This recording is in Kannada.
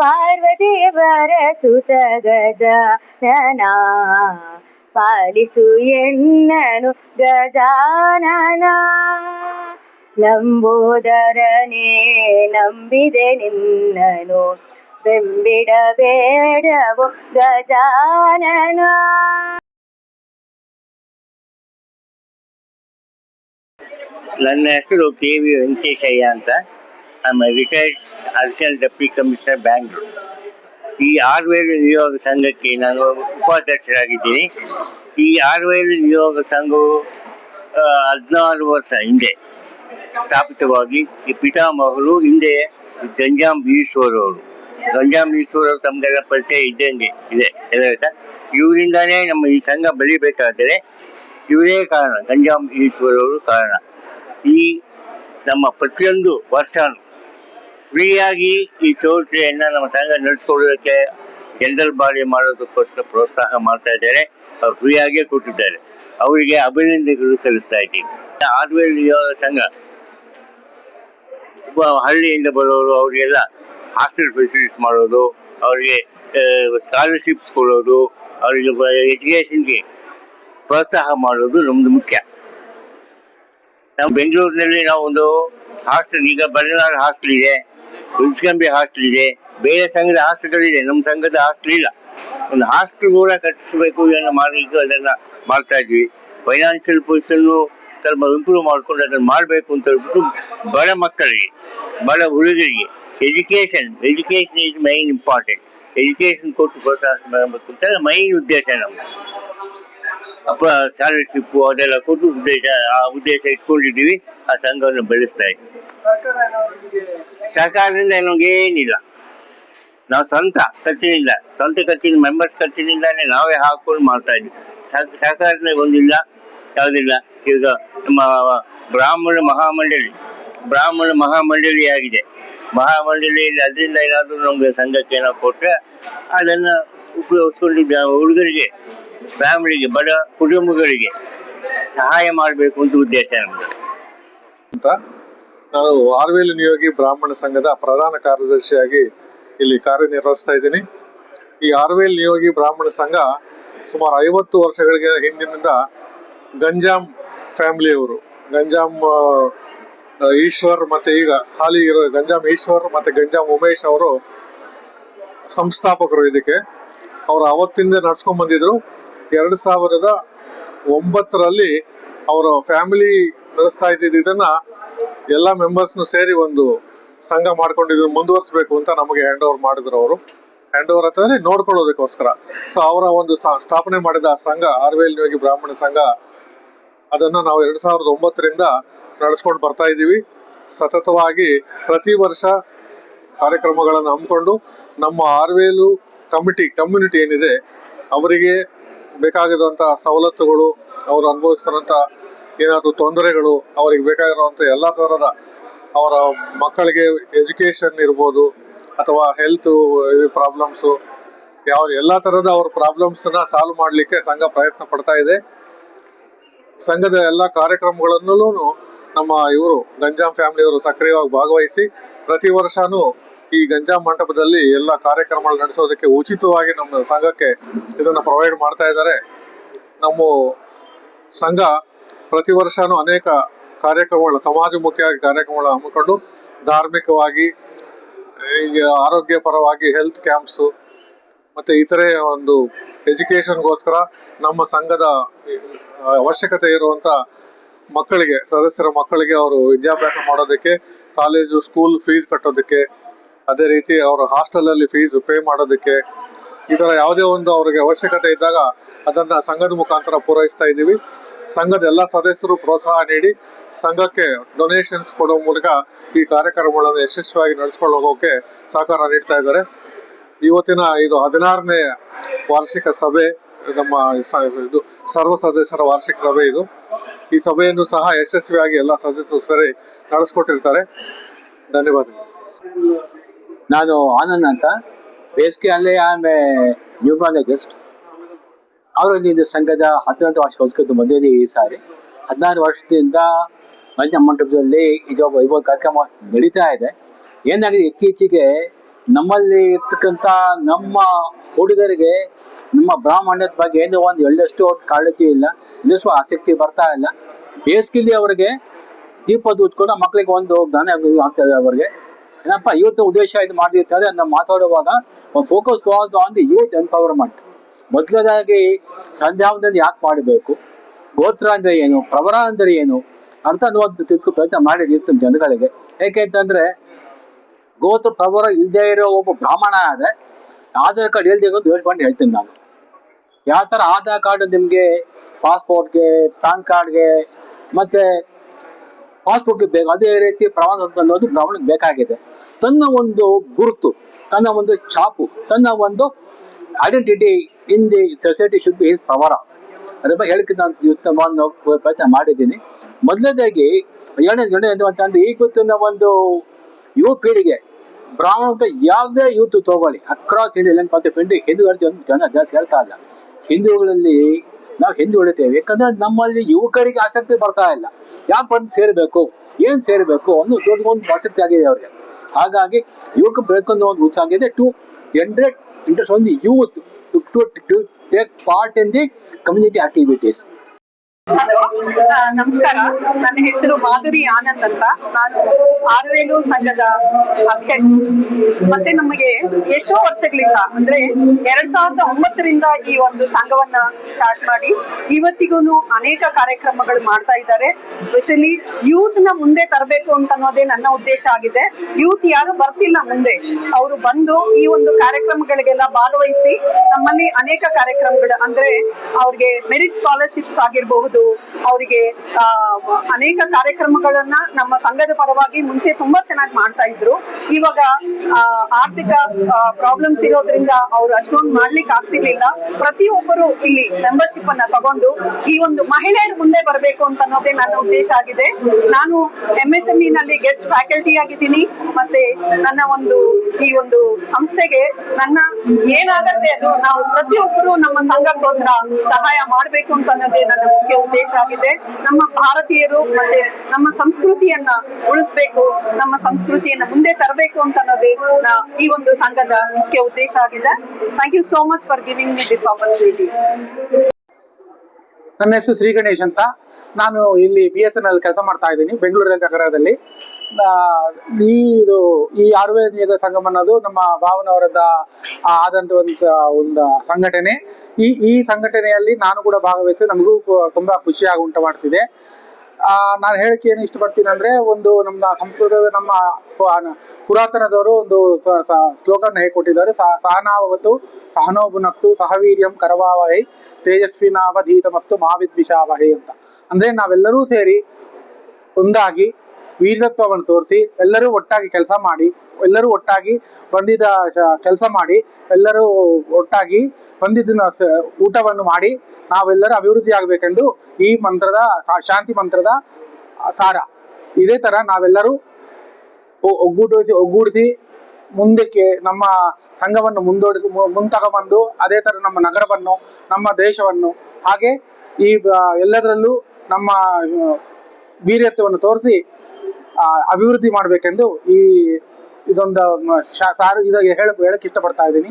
ಪಾರ್ವದೇವರ ಸುತ ಗಜಾನನ ಪಾಲಿಸು ಎನ್ನನು ಗಜಾನನ ಲಂಬೋದರನೇ ನಂಬಿದೆ ನಿನ್ನನು. ಬೆಂಬಿಡಬೇಡವು ಗಜಾನನ ನನ್ನ ಹೆಸರು ಕೆ ವಿ ವೆಂಕಟೇಶಯ್ಯ ಅಂತ. ನಮ್ಮ retired assistant deputy commissioner Bangalore ಈ ಆರ್ವೇಲು ನಿಯೋಗ ಸಂಘಕ್ಕೆ ನಾನು ಉಪಾಧ್ಯಕ್ಷರಾಗಿದ್ದೀನಿ. ಈ ಆರ್ವೇಲು ನಿಯೋಗ ಸಂಘವು ಹದಿನಾರು ವರ್ಷ ಹಿಂದೆ ಸ್ಥಾಪಿತವಾಗಿ ಈ ಪಿತಾಮಹರು ಹಿಂದೆ ಗಂಜಾಂ ಈಶ್ವರ್ ಅವರು ಗಂಜಾಂ ಈಶ್ವರ್ ಅವರು ತಮಗೆಲ್ಲ ಪರಿಚಯ ಇದ್ದಂಗೆ ಇದೆ ಎಲ್ಲ ಇವರಿಂದಾನೇ ನಮ್ಮ ಈ ಸಂಘ ಬೆಳಿಬೇಕಾದರೆ ಇವರೇ ಕಾರಣ, ಗಂಜಾಂ ಈಶ್ವರ್ ಅವರು ಕಾರಣ. ಈ ನಮ್ಮ ಪ್ರತಿಯೊಂದು ವರ್ಷ ಫ್ರೀಯಾಗಿ ಈ ಚೌಟ್ರಿಯನ್ನ ನಮ್ಮ ಸಂಘ ನಡೆಸ್ಕೊಳ್ಳೋದಕ್ಕೆ ಜನರಲ್ ಬಾಡಿ ಮಾಡೋದಕ್ಕೋಸ್ಕರ ಪ್ರೋತ್ಸಾಹ ಮಾಡ್ತಾ ಇದ್ದಾರೆ. ಅವ್ರು ಫ್ರೀಯಾಗೇ ಕೊಟ್ಟಿದ್ದಾರೆ ಅವರಿಗೆ ಅಭಿನಂದನೆಗಳು ಸಲ್ಲಿಸ್ತಾ ಇದ್ದೀನಿ. ಆದ್ಮೇಲೆ ಸಂಘ ಹಳ್ಳಿಯಿಂದ ಬರೋರು, ಅವರಿಗೆಲ್ಲ ಹಾಸ್ಟೆಲ್ ಫೆಸಿಲಿಟೀಸ್ ಮಾಡೋದು, ಅವರಿಗೆ ಸ್ಕಾಲರ್ಶಿಪ್ಸ್ ಕೊಡೋದು, ಅವರಿಗೆ ಎಜುಕೇಷನ್ಗೆ ಪ್ರೋತ್ಸಾಹ ಮಾಡೋದು ನಮ್ದು ಮುಖ್ಯ. ನಾವು ಬೆಂಗಳೂರಿನಲ್ಲಿ ನಾವು ಒಂದು ಹಾಸ್ಟೆಲ್, ಈಗ ಬಳ್ಳಾರಿ ಹಾಸ್ಟೆಲ್ ಇದೆ. ಉಲ್ಸ್ಕಂಬಿ ಹಾಸ್ಟೆಲ್ ಇದೆ. ಬೇರೆ ಸಂಘದ ಹಾಸ್ಟೆಲ್ ಇದೆ. ನಮ್ಮ ಸಂಘದ ಹಾಸ್ಟೆಲ್ ಇಲ್ಲ. ಒಂದು ಹಾಸ್ಟೆಲ್ ಕೂಡ ಕಟ್ಟಿಸಬೇಕು ಏನೋ ಮಾಡಲಿಕ್ಕೆ ಅದನ್ನ ಮಾಡ್ತಾ ಇದ್ವಿ. ಫೈನಾನ್ಷಿಯಲ್ ಪೊಸಿಷನ್ ಸ್ವಲ್ಪ ಇಂಪ್ರೂವ್ ಮಾಡಿಕೊಂಡು ಅದನ್ನ ಮಾಡಬೇಕು ಅಂತ ಹೇಳ್ಬಿಟ್ಟು ಬಡ ಮಕ್ಕಳಿಗೆ, ಬಡ ಹುಡುಗರಿಗೆ education education is main important education ಕೊಟ್ಟು ಪ್ರೋತ್ಸಾಹ ಮೈನ್ ಉದ್ದೇಶ ನಮ್ದು. ಅಪ್ಪ ಸ್ಕಾಲರ್ಶಿಪ್ ಅದೆಲ್ಲ ಕೊಟ್ಟು ಉದ್ದೇಶ, ಆ ಉದ್ದೇಶ ಇಟ್ಕೊಂಡಿದ್ದೀವಿ. ಆ ಸಂಘವನ್ನು ಬೆಳೆಸ್ತಾ ಇದ್ದೀವಿ. ಸರ್ಕಾರದಿಂದ ಏನಿಲ್ಲ. ನಾವು ಸ್ವಂತ ಖರ್ಚಿನಿಂದ, ಸ್ವಂತ ಖರ್ಚಿನ ಮೆಂಬರ್ಸ್ ಖರ್ಚಿನಿಂದಾನೇ ನಾವೇ ಹಾಕೊಂಡು ಮಾಡ್ತಾ ಇದ್ವಿ ಸರ್- ಸರ್ಕಾರದಿಂದ ಒಂದಿಲ್ಲ, ಯಾವುದಿಲ್ಲ. ಈಗ ನಮ್ಮ ಬ್ರಾಹ್ಮಣ ಮಹಾಮಂಡಳಿ ಬ್ರಾಹ್ಮಣ ಮಹಾಮಂಡಳಿ ಆಗಿದೆ. ಮಹಾಮಂಡಳಿಯಲ್ಲಿ ಅದರಿಂದ ಏನಾದರೂ ನಮಗೆ ಸಂಘಕ್ಕೆ ಏನೋ ಕೊಟ್ಟರೆ ಅದನ್ನು ಉಪಯೋಗಿಸ್ಕೊಂಡಿದ್ದ ಹುಡುಗರಿಗೆ ಫ್ಯಾಮಿಲಿಗೆ, ಬಡ ಕುಟುಂಬಗಳಿಗೆ ಸಹಾಯ ಮಾಡಬೇಕು ಅಂತ ಉದ್ದೇಶ ಅಂತ ನಾನು ಆರ್ವೇಲು ನಿಯೋಗಿ ಬ್ರಾಹ್ಮಣ ಸಂಘದ ಪ್ರಧಾನ ಕಾರ್ಯದರ್ಶಿಯಾಗಿ ಇಲ್ಲಿ ಕಾರ್ಯನಿರ್ವಹಿಸ್ತಾ ಇದ್ದೀನಿ. ಈ ಆರ್ವೇಲ್ ನಿಯೋಗಿ ಬ್ರಾಹ್ಮಣ ಸಂಘ ಸುಮಾರು ಐವತ್ತು ವರ್ಷಗಳಿಗೆ ಹಿಂದಿನಿಂದ ಗಂಜಾಂ ಫ್ಯಾಮಿಲಿಯವರು, ಗಂಜಾಂ ಈಶ್ವರ್ ಮತ್ತೆ ಈಗ ಹಾಲಿ ಇರೋ ಗಂಜಾಂ ಈಶ್ವರ್ ಮತ್ತೆ ಗಂಜಾಂ ಉಮೇಶ್ ಅವರು ಸಂಸ್ಥಾಪಕರು ಇದಕ್ಕೆ. ಅವರು ಅವತ್ತಿಂದ ನಡ್ಸ್ಕೊಂಡ್ ಬಂದಿದ್ರು. ಎರಡು ಸಾವಿರದ ಒಂಬತ್ತರಲ್ಲಿ ಅವರ ಫ್ಯಾಮಿಲಿ ನಡೆಸ್ತಾ ಇದ್ದಿದ್ದು ಇದನ್ನ ಎಲ್ಲ ಮೆಂಬರ್ಸ್ನು ಸೇರಿ ಒಂದು ಸಂಘ ಮಾಡ್ಕೊಂಡಿದ್ರು, ಮುಂದುವರಿಸಬೇಕು ಅಂತ ನಮಗೆ ಹ್ಯಾಂಡ್ ಓವರ್ ಮಾಡಿದ್ರು ಅವರು. ಹ್ಯಾಂಡ್ ಓವರ್ ಅಂತಂದ್ರೆ ನೋಡ್ಕೊಳ್ಳೋದಕ್ಕೋಸ್ಕರ. ಸೊ ಅವರ ಒಂದು ಸ್ಥಾಪನೆ ಮಾಡಿದ ಆ ಸಂಘ ಆರ್ವೇಲ್ ಯೋಗಿ ಬ್ರಾಹ್ಮಣ ಸಂಘ, ಅದನ್ನ ನಾವು ಎರಡ್ ಸಾವಿರದ ಒಂಬತ್ತರಿಂದ ನಡೆಸ್ಕೊಂಡು ಬರ್ತಾ ಇದ್ದೀವಿ. ಸತತವಾಗಿ ಪ್ರತಿ ವರ್ಷ ಕಾರ್ಯಕ್ರಮಗಳನ್ನು ಹಮ್ಮಿಕೊಂಡು ನಮ್ಮ ಆರ್ವೇಲು ಕಮಿಟಿ, ಕಮ್ಯುನಿಟಿ ಏನಿದೆ, ಅವರಿಗೆ ಬೇಕಾಗಿರುವಂಥ ಸವಲತ್ತುಗಳು ಅವರು ಅನುಭವಿಸ್ತಾರಂತ ಏನಾದರೂ ತೊಂದರೆಗಳು ಅವರಿಗೆ ಬೇಕಾಗಿರುವಂಥ ಎಲ್ಲ ಥರದ ಅವರ ಮಕ್ಕಳಿಗೆ ಎಜುಕೇಷನ್ ಇರ್ಬೋದು ಅಥವಾ ಹೆಲ್ತ್ ಪ್ರಾಬ್ಲಮ್ಸು ಯಾವ ಎಲ್ಲ ಥರದ ಅವ್ರ ಪ್ರಾಬ್ಲಮ್ಸ್ನ ಸಾಲ್ವ್ ಮಾಡಲಿಕ್ಕೆ ಸಂಘ ಪ್ರಯತ್ನ ಪಡ್ತಾ ಇದೆ. ಸಂಘದ ಎಲ್ಲ ಕಾರ್ಯಕ್ರಮಗಳನ್ನೂ ನಮ್ಮ ಇವರು ಗಂಜಾಂ ಫ್ಯಾಮಿಲಿಯವರು ಸಕ್ರಿಯವಾಗಿ ಭಾಗವಹಿಸಿ ಪ್ರತಿ ವರ್ಷನೂ ಈ ಗಂಜಾ ಮಂಟಪದಲ್ಲಿ ಎಲ್ಲ ಕಾರ್ಯಕ್ರಮಗಳು ನಡೆಸೋದಕ್ಕೆ ಉಚಿತವಾಗಿ ನಮ್ಮ ಸಂಘಕ್ಕೆ ಇದನ್ನ ಪ್ರೊವೈಡ್ ಮಾಡ್ತಾ ಇದ್ದಾರೆ. ನಮ್ಮ ಸಂಘ ಪ್ರತಿ ವರ್ಷನೂ ಅನೇಕ ಕಾರ್ಯಕ್ರಮಗಳ ಸಮಾಜಮುಖಿಯಾಗಿ ಕಾರ್ಯಕ್ರಮಗಳ ಹಮ್ಮಿಕೊಂಡು ಧಾರ್ಮಿಕವಾಗಿ, ಈಗ ಆರೋಗ್ಯ ಪರವಾಗಿ ಹೆಲ್ತ್ ಕ್ಯಾಂಪ್ಸ್ ಮತ್ತೆ ಇತರೆ ಒಂದು ಎಜುಕೇಶನ್ಗೋಸ್ಕರ ನಮ್ಮ ಸಂಘದ ಅವಶ್ಯಕತೆ ಇರುವಂತ ಮಕ್ಕಳಿಗೆ, ಸದಸ್ಯರ ಮಕ್ಕಳಿಗೆ ಅವರು ವಿದ್ಯಾಭ್ಯಾಸ ಮಾಡೋದಕ್ಕೆ ಕಾಲೇಜು ಸ್ಕೂಲ್ ಫೀಸ್ ಕಟ್ಟೋದಕ್ಕೆ ಅದೇ ರೀತಿ ಅವರ ಹಾಸ್ಟೆಲ್ ಅಲ್ಲಿ ಫೀಸ್ ಪೇ ಮಾಡೋದಕ್ಕೆ ಈ ಯಾವುದೇ ಒಂದು ಅವರಿಗೆ ಅವಶ್ಯಕತೆ ಇದ್ದಾಗ ಅದನ್ನ ಸಂಘದ ಮುಖಾಂತರ ಪೂರೈಸ್ತಾ ಇದ್ದೀವಿ. ಸಂಘದ ಎಲ್ಲ ಸದಸ್ಯರು ಪ್ರೋತ್ಸಾಹ ನೀಡಿ ಸಂಘಕ್ಕೆ ಡೊನೇಷನ್ಸ್ ಕೊಡೋ ಮೂಲಕ ಈ ಕಾರ್ಯಕ್ರಮಗಳನ್ನು ಯಶಸ್ವಿಯಾಗಿ ನಡೆಸ್ಕೊಂಡು ಹೋಗೋಕೆ ಸಹಕಾರ ನೀಡ್ತಾ ಇದ್ದಾರೆ. ಇವತ್ತಿನ ಇದು ಹದಿನಾರನೇ ವಾರ್ಷಿಕ ಸಭೆ, ನಮ್ಮ ಇದು ಸರ್ವ ಸದಸ್ಯರ ವಾರ್ಷಿಕ ಸಭೆ ಇದು. ಈ ಸಭೆಯನ್ನು ಸಹ ಯಶಸ್ವಿಯಾಗಿ ಎಲ್ಲ ಸದಸ್ಯರು ಸರಿ ನಡೆಸ್ಕೊಟ್ಟಿರ್ತಾರೆ. ಧನ್ಯವಾದಗಳು. ನಾನು ಆನಂದ್ ಅಂತ. ಬೇಸಿಗೆ ಅಲ್ಲಿ ಆಮೇಲೆ ನ್ಯೂ ಗೆಸ್ಟ್ ಅವರಲ್ಲಿ ಇದು ಸಂಘದ ಹತ್ತೊಂಬತ್ತು ವಾರ್ಷಿಕೋತ್ಸವದ ಮದುವೆ ಈ ಸಾರಿ ಹದಿನಾರು ವರ್ಷದಿಂದ ಮಂಜ ಮಂಟಪದಲ್ಲಿ ಇದು ಇವಾಗ ಕಾರ್ಯಕ್ರಮ ನಡೀತಾ ಇದೆ. ಏನಾಗಿದೆ? ಇತ್ತೀಚೆಗೆ ನಮ್ಮಲ್ಲಿ ಇರ್ತಕ್ಕಂಥ ನಮ್ಮ ಹುಡುಗರಿಗೆ, ನಮ್ಮ ಬ್ರಾಹ್ಮಣ್ಯದ ಬಗ್ಗೆ ಏನೋ ಒಂದು ಎಳ್ಳಷ್ಟು ಕಾಳಜಿ ಇಲ್ಲ ಇನ್ನಷ್ಟು ಆಸಕ್ತಿ ಬರ್ತಾ ಇಲ್ಲ. ಬೇಸಿಗೆಲಿ ಅವರಿಗೆ ದೀಪದ ಉಚ್ಕೊಂಡು ಮಕ್ಕಳಿಗೆ ಒಂದು ಜ್ಞಾನ ಆಗ್ತದೆ ಅವರಿಗೆ. ಏನಪ್ಪ ಯೂತ್ ಉದ್ದೇಶ ಇದು ಮಾಡಿರ್ತಾರೆ ನಾವು ಮಾತಾಡುವಾಗ focus was on the youth empowerment ಮೊದಲದಾಗಿ ಸಂಧ್ಯಾವಂದನೆ ಯಾಕೆ ಮಾಡಬೇಕು? ಗೋತ್ರ ಅಂದ್ರೆ ಏನು? ಪ್ರವರ ಅಂದ್ರೆ ಏನು? ಅರ್ಥ ಅನ್ನುವಂಥ ತಿಳ್ಕೊ ಪ್ರಯತ್ನ ಮಾಡಿರ್ತೀವಿ ಜನಗಳಿಗೆ. ಯಾಕೆಂತಂದ್ರೆ ಗೋತ್ರ, ಪ್ರವರ ಇಲ್ಲದೆ ಇರೋ ಒಬ್ಬ ಬ್ರಾಹ್ಮಣ ಆದ್ರೆ ಆಧಾರ್ ಕಾರ್ಡ್ ಇಲ್ದೇ ಇರೋದು ಹೇಳ್ಕೊಂಡು ಹೇಳ್ತೀನಿ ನಾನು. ಯಾವ ತರ ಆಧಾರ್ ಕಾರ್ಡ್ ನಿಮಗೆ ಪಾಸ್ಪೋರ್ಟ್ಗೆ ಪ್ಯಾನ್ ಕಾರ್ಡ್ಗೆ ಮತ್ತೆ ಪಾಸ್ಬುಕ್ಗೆ ಬೇಕು ಅದೇ ರೀತಿ ಪ್ರವಾಸ ಅನ್ನೋದು ಬ್ರಾಹ್ಮಣಕ್ಕೆ ಬೇಕಾಗಿದೆ. ತನ್ನ ಒಂದು ಗುರುತು, ತನ್ನ ಒಂದು ಛಾಪು, ತನ್ನ ಒಂದು identity in the society should be his ಪ್ರವರ ಅದ್ರ ಬಗ್ಗೆ ಹೇಳಿಕೆ ನಾನು ಉತ್ತಮವನ್ನು ಪ್ರಯತ್ನ ಮಾಡಿದ್ದೀನಿ. ಮೊದಲನೇದಾಗಿ, ಎರಡನೇ ಏನು ಅಂತಂದ್ರೆ ಈ ಗೊತ್ತಿನ ಒಂದು ಯುವ ಪೀಳಿಗೆ ಬ್ರಾಹ್ಮಣ ಯಾವುದೇ ಯೂತ್ ತಗೊಳ್ಳಿ ಅಕ್ರಾಸ್ ಇಂಡಿಯಾ ಅಂತ ಹಿಂದೂ ಜನ ಜಾಸ್ತಿ ಹೇಳ್ತಾ ಇಲ್ಲ. ಹಿಂದೂಗಳಲ್ಲಿ ನಾವು ಹಿಂದೆ ಉಳಿತೇವೆ. ಯಾಕಂದ್ರೆ ನಮ್ಮಲ್ಲಿ ಯುವಕರಿಗೆ ಆಸಕ್ತಿ ಬರ್ತಾ ಇಲ್ಲ. ಯಾಕೆ ಬಂದು ಸೇರಬೇಕು? ಏನ್ ಸೇರಬೇಕು? ಅನ್ನೋ ದೊಡ್ಡ ಒಂದು ಆಸಕ್ತಿ ಆಗಿದೆ ಅವ್ರಿಗೆ. ಹಾಗಾಗಿ ಯುವಕ ಬೆಳ್ಕೊಂಡು ಒಂದು ಉತ್ಸಾಹ ಆಗಿದೆ. ಟು ಜನರೇಟ್ ಇಂಟ್ರೆಸ್ಟ್ ಒಂದು youth to take part in the community activities hello ನಮಸ್ಕಾರ. ನನ್ನ ಹೆಸರು ಮಾಧುರಿ ಆನಂದ್ ಅಂತ. ನಾನು ಆರವೇಲು ಸಂಘದ ಅಧ್ಯಕ್ಷ. ಮತ್ತೆ ನಮಗೆ ಎಷ್ಟೋ ವರ್ಷಗಳಿಂದ, ಅಂದ್ರೆ ಎರಡ್ ಸಾವಿರದ ಒಂಬತ್ತರಿಂದ ಈ ಒಂದು ಸಂಘವನ್ನ ಸ್ಟಾರ್ಟ್ ಮಾಡಿ ಇವತ್ತಿಗೂ ಅನೇಕ ಕಾರ್ಯಕ್ರಮಗಳು ಮಾಡ್ತಾ ಇದ್ದಾರೆ. ಸ್ಪೆಷಲಿ ಯೂತ್ನ ಮುಂದೆ ತರಬೇಕು ಅಂತ ಅನ್ನೋದೇ ನನ್ನ ಉದ್ದೇಶ ಆಗಿದೆ. ಯೂತ್ ಯಾರು ಬರ್ತಿಲ್ಲ ಮುಂದೆ, ಅವರು ಬಂದು ಈ ಒಂದು ಕಾರ್ಯಕ್ರಮಗಳಿಗೆಲ್ಲ ಭಾಗವಹಿಸಿ ನಮ್ಮಲ್ಲಿ ಅನೇಕ ಕಾರ್ಯಕ್ರಮಗಳು, ಅಂದ್ರೆ ಅವ್ರಿಗೆ ಮೆರಿಟ್ ಸ್ಕಾಲರ್ಶಿಪ್ಸ್ ಆಗಿರಬಹುದು ಅವರಿಗೆ ಅನೇಕ ಕಾರ್ಯಕ್ರಮಗಳನ್ನ ನಮ್ಮ ಸಂಘದ ಪರವಾಗಿ ಮುಂಚೆ ತುಂಬಾ ಚೆನ್ನಾಗಿ ಮಾಡ್ತಾ ಇದ್ರು. ಇವಾಗ ಆರ್ಥಿಕ ಪ್ರಾಬ್ಲಮ್ಸ್ ಇರೋದ್ರಿಂದ ಅವ್ರು ಅಷ್ಟೊಂದು ಮಾಡ್ಲಿಕ್ಕೆ ಆಗ್ತಿರ್ಲಿಲ್ಲ. ಪ್ರತಿಯೊಬ್ಬರು ಇಲ್ಲಿ ಮೆಂಬರ್ಶಿಪ್ ಅನ್ನ ತಗೊಂಡು ಈ ಒಂದು ಮಹಿಳೆಯರು ಮುಂದೆ ಬರಬೇಕು ಅಂತ ಅನ್ನೋದೇ ನನ್ನ ಉದ್ದೇಶ ಆಗಿದೆ. ನಾನು ಎಂ ಎಸ್ ಎಂ ನಲ್ಲಿ ಗೆಸ್ಟ್ ಫ್ಯಾಕಲ್ಟಿ ಆಗಿದ್ದೀನಿ. ಮತ್ತೆ ನನ್ನ ಒಂದು, ಈ ಒಂದು ಸಂಸ್ಥೆಗೆ ನನ್ನ ಏನಾಗತ್ತೆ ಅದು ನಾವು ಪ್ರತಿಯೊಬ್ಬರು ನಮ್ಮ ಸಂಘಕ್ಕೋಸ್ಕರ ಸಹಾಯ ಮಾಡಬೇಕು ಅಂತ ಅನ್ನೋದೇ ನನ್ನ ಮುಖ್ಯ ಉದ್ದೇಶ ಆಗಿದೆ. ನಮ್ಮ ಭಾರತೀಯರು ಮತ್ತೆ ನಮ್ಮ ಸಂಸ್ಕೃತಿಯನ್ನ ಉಳಿಸ್ಬೇಕು, ನಮ್ಮ ಸಂಸ್ಕೃತಿಯನ್ನ ಮುಂದೆ ತರಬೇಕು ಅಂತ ಅನ್ನೋದೇ ಈ ಒಂದು ಸಂಘದ ಮುಖ್ಯ ಉದ್ದೇಶ ಆಗಿದೆ. Thank you so much for giving me this opportunity ನನ್ನ ಹೆಸರು ಶ್ರೀ ಗಣೇಶ್ ಅಂತ. ನಾನು ಇಲ್ಲಿ ಬಿ ಎಸ್ ಎನ್ ಎಲ್ ಕೆಲಸ ಮಾಡ್ತಾ ಇದ್ದೀನಿ, ಬೆಂಗಳೂರು ನಗರದಲ್ಲಿ. ಈ ಇದು, ಈ ಆಯುರ್ವೇದ ಸಂಗಮ ಅನ್ನೋದು ನಮ್ಮ ಭಾವನವರದ ಆದಂತ ಒಂದು ಸಂಘಟನೆ. ಈ ಈ ಸಂಘಟನೆಯಲ್ಲಿ ನಾನು ಕೂಡ ಭಾಗವಹಿಸಿ ನಮಗೂ ತುಂಬಾ ಖುಷಿಯಾಗಿ ಉಂಟು ಮಾಡ್ತಿದೆ. ನಾನು ಹೇಳಕ್ಕೆ ಏನು ಇಷ್ಟಪಡ್ತೀನಿ ಅಂದ್ರೆ ಒಂದು ನಮ್ಮ ಸಂಸ್ಕೃತದ ನಮ್ಮ ಪುರಾತನದವರು ಒಂದು ಶ್ಲೋಕವನ್ನು ಹೇಗೆ ಕೊಟ್ಟಿದ್ದಾರೆ ಹೇಳ್ಕೊಟ್ಟಿದ್ದಾರೆ. ಸಹ ಸಹನಾವತು ಸಹನೋಬುನಕ್ತು ಸಹವೀರ್ಯಂ ಕರವಾವಹೈ, ತೇಜಸ್ವಿನಾವಧೀತಮಸ್ತು ಮಹಾವಿದ್ವಿಷಾವಹೈ ಅಂತ. ಅಂದ್ರೆ ನಾವೆಲ್ಲರೂ ಸೇರಿ ಒಂದಾಗಿ ವೀರತ್ವವನ್ನು ತೋರಿಸಿ, ಎಲ್ಲರೂ ಒಟ್ಟಾಗಿ ಕೆಲಸ ಮಾಡಿ, ಎಲ್ಲರೂ ಒಟ್ಟಾಗಿ ಬಂದಿದ್ದ ಕೆಲಸ ಮಾಡಿ, ಎಲ್ಲರೂ ಒಟ್ಟಾಗಿ ಬಂದಿದ್ದನ್ನ ಊಟವನ್ನು ಮಾಡಿ ನಾವೆಲ್ಲರೂ ಅಭಿವೃದ್ಧಿ ಆಗಬೇಕೆಂದು ಈ ಮಂತ್ರದ ಶಾಂತಿ ಮಂತ್ರದ ಸಾರ. ಇದೇ ತರ ನಾವೆಲ್ಲರೂ ಒಗ್ಗೂಡಿಸಿ ಒಗ್ಗೂಡಿಸಿ ಮುಂದಕ್ಕೆ ನಮ್ಮ ಸಂಘವನ್ನು ಮುಂದೋಡಿಸಿ ಬಂದು ಅದೇ ತರ ನಮ್ಮ ನಗರವನ್ನು, ನಮ್ಮ ದೇಶವನ್ನು ಹಾಗೆ ಈ ಎಲ್ಲದರಲ್ಲೂ ನಮ್ಮ ವೀರ್ಯತ್ವವನ್ನು ತೋರಿಸಿ ಅಭಿವೃದ್ಧಿ ಮಾಡಬೇಕೆಂದು ಈ ಇದೊಂದು ಶಾ- ಸಾರು ಹೇಳ ಹೇಳಕ್ ಇಷ್ಟಪಡ್ತಾ ಇದ್ದೀನಿ.